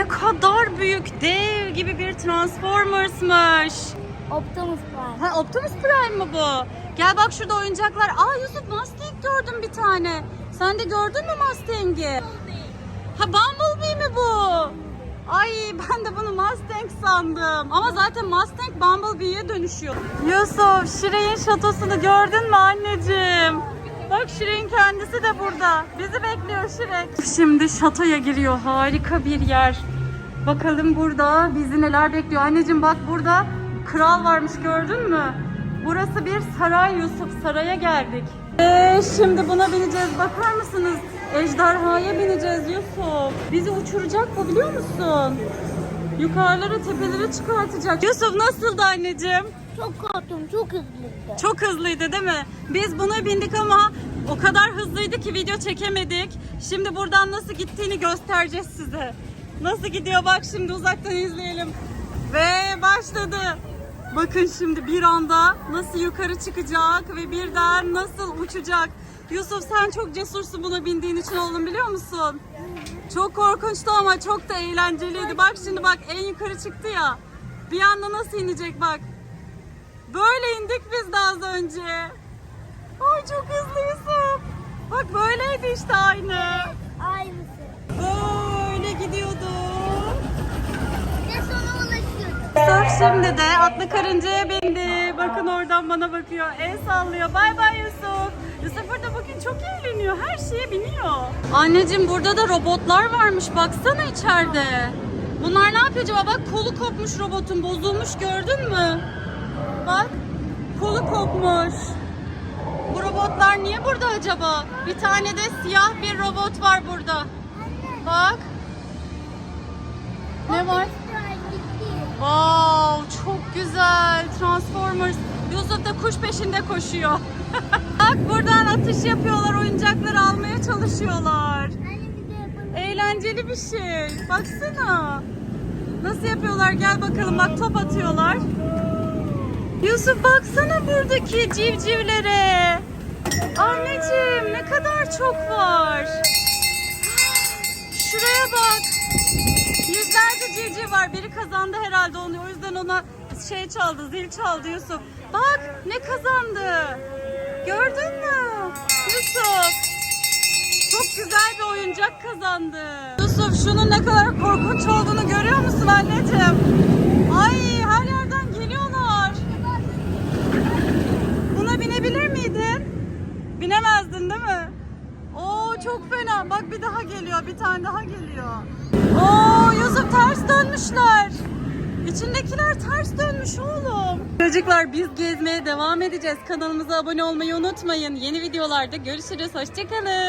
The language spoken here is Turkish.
ne kadar büyük. Dev gibi bir Transformers'mış. Optimus Prime. Ha Optimus Prime mi bu? Gel bak şurada oyuncaklar. Aa Yusuf Mustang gördüm bir tane. Sen de gördün mü Mustang'i? Ha Bumblebee mi bu? Ay ben de bunu Mustang sandım. Ama zaten Mustang Bumblebee'ye dönüşüyor. Yusuf Şire'in şatosunu gördün mü anneciğim? Bak Şire'in kendisi de burada. Bizi bekliyor Şirek. Şimdi şatoya giriyor. Harika bir yer. Bakalım burada bizi neler bekliyor. Anneciğim bak burada kral varmış gördün mü? Burası bir saray Yusuf. Saraya geldik. Ee, şimdi buna bineceğiz. Bakar mısınız? Ejderhaya bineceğiz Yusuf. Bizi uçuracak bu biliyor musun? Yukarılara tepelere çıkartacak. Yusuf nasıldı anneciğim? Çok korktum, çok hızlıydı. Çok hızlıydı değil mi? Biz buna bindik ama o kadar hızlıydı ki video çekemedik. Şimdi buradan nasıl gittiğini göstereceğiz size. Nasıl gidiyor bak şimdi uzaktan izleyelim. Ve başladı. Bakın şimdi bir anda nasıl yukarı çıkacak ve birden nasıl uçacak. Yusuf sen çok cesursun buna bindiğin için oğlum biliyor musun? Çok korkunçtu ama çok da eğlenceliydi. Bak şimdi bak en yukarı çıktı ya. Bir anda nasıl inecek bak. Böyle indik biz de az önce. Ay çok hızlı. Bak böyleydi işte aynı. Aynısı. Böyle gidiyordu. Ve sona ulaşıyordum. Yusuf şimdi de atlı karıncaya bindi. Bakın oradan bana bakıyor. El sallıyor. Bay bay Yusuf. Yusuf burada bugün çok eğleniyor. Her şeye biniyor. Anneciğim burada da robotlar varmış. Baksana içeride. Bunlar ne yapıyor acaba? Bak kolu kopmuş robotun. Bozulmuş gördün mü? Bak kolu kopmuş. Bu robotlar niye burada acaba? Bir tane de siyah bir robot var burada. Bak. Ne var? Wow, çok güzel. Transformers. Yusuf da kuş peşinde koşuyor. Bak buradan atış yapıyorlar, oyuncakları almaya çalışıyorlar. Eğlenceli bir şey. Baksana. Nasıl yapıyorlar? Gel bakalım. Bak top atıyorlar. Yusuf baksana buradaki civcivlere. Anneciğim ne kadar çok var. Şuraya bak. Yüzlerce civciv var. Biri kazandı herhalde onu. O yüzden ona şey çaldı, zil çaldı Yusuf. Bak ne kazandı. Gördün mü? Yusuf. Çok güzel bir oyuncak kazandı. Yusuf şunun ne kadar korkunç olduğunu görüyor musun anneciğim? Ay her yerden geliyorlar. Buna binebilir miydin? Binemezdin değil mi? Oo çok fena. Bak bir daha geliyor. Bir tane daha geliyor. Oo Yusuf ters dönmüşler. İçindekiler ters dönmüş oğlum. Çocuklar biz gezmeye devam edeceğiz. Kanalımıza abone olmayı unutmayın. Yeni videolarda görüşürüz. Hoşçakalın.